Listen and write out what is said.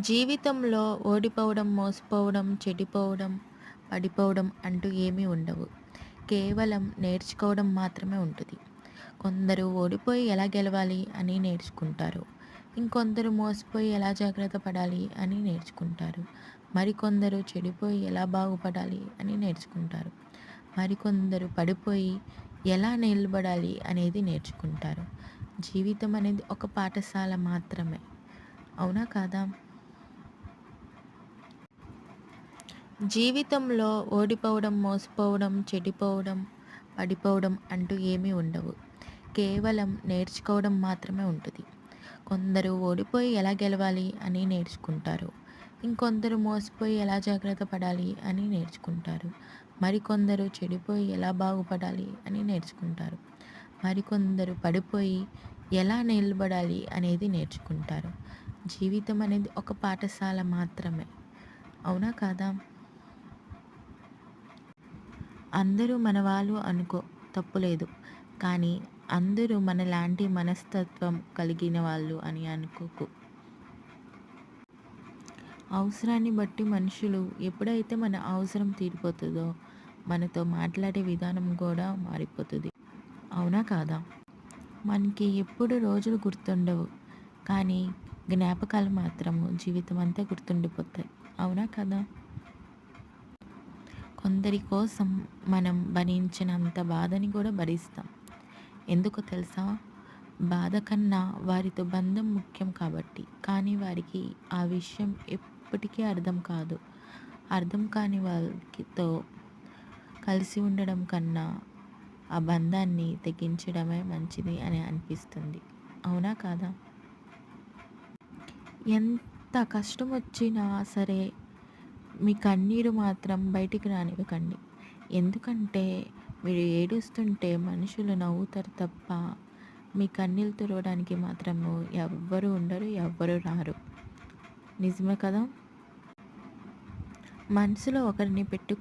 జీవితంలో ఓడిపోవడం, మోసపోవడం, చెడిపోవడం, పడిపోవడం అంటూ ఏమీ ఉండవు. కేవలం నేర్చుకోవడం మాత్రమే ఉంటుంది కొందరు ఓడిపోయి ఎలా గెలవాలి అని నేర్చుకుంటారు. ఇంకొందరు మోసపోయి ఎలా జాగ్రత్త పడాలి అని నేర్చుకుంటారు. మరికొందరు చెడిపోయి ఎలా బాగుపడాలి అని నేర్చుకుంటారు. మరికొందరు పడిపోయి ఎలా నిలబడాలి అనేది నేర్చుకుంటారు. జీవితం అనేది ఒక పాఠశాల మాత్రమే. అవునా కాదా? జీవితంలో ఓడిపోవడం, మోసపోవడం, చెడిపోవడం, పడిపోవడం అంటూ ఏమీ ఉండవు. కేవలం నేర్చుకోవడం మాత్రమే ఉంటుంది కొందరు ఓడిపోయి ఎలా గెలవాలి అని నేర్చుకుంటారు. ఇంకొందరు మోసపోయి ఎలా జాగ్రత్త పడాలి అని నేర్చుకుంటారు. మరికొందరు చెడిపోయి ఎలా బాగుపడాలి అని నేర్చుకుంటారు. మరికొందరు పడిపోయి ఎలా నిలబడాలి అనేది నేర్చుకుంటారు. జీవితం అనేది ఒక పాఠశాల మాత్రమే. అవునా కాదా? అందరూ మనవాళ్ళు అనుకో తప్పులేదు. కానీ అందరూ మనలాంటి మనస్తత్వం కలిగిన వాళ్ళు అని అనుకోకు. అవసరాన్ని బట్టి మనుషులు ఎప్పుడైతే మన అవసరం తీరిపోతుందో మనతో మాట్లాడే విధానం కూడా మారిపోతుంది అవునా కాదా? మనకి ఎప్పుడు రోజులు గుర్తుండవు. కానీ జ్ఞాపకాలు మాత్రం జీవితమంతా గుర్తుండిపోతాయి. అవునా కదా? కొందరి కోసం మనం భరించినంత బాధని కూడా భరిస్తాం. ఎందుకు తెలుసా? బాధ కన్నా వారితో బంధం ముఖ్యం కాబట్టి. కానీ వారికి ఆ విషయం ఎప్పటికీ అర్థం కాదు. అర్థం కాని వారితో కలిసి ఉండడం కన్నా ఆ బంధాన్ని తెగించడమే మంచిది అని అనిపిస్తుంది. అవునా కాదా? ఎంత కష్టం వచ్చినా సరే మీ కన్నీరు మాత్రం బయటికి రానివ్వకండి. ఎందుకంటే మీరు ఏడుస్తుంటే మనుషులు నవ్వుతారు తప్ప మీ కన్నీళ్ళు తుడవడానికి మాత్రము ఎవ్వరు ఉండరు. ఎవ్వరు రారు. నిజమే కదా? మనసులో ఒకరిని పెట్టు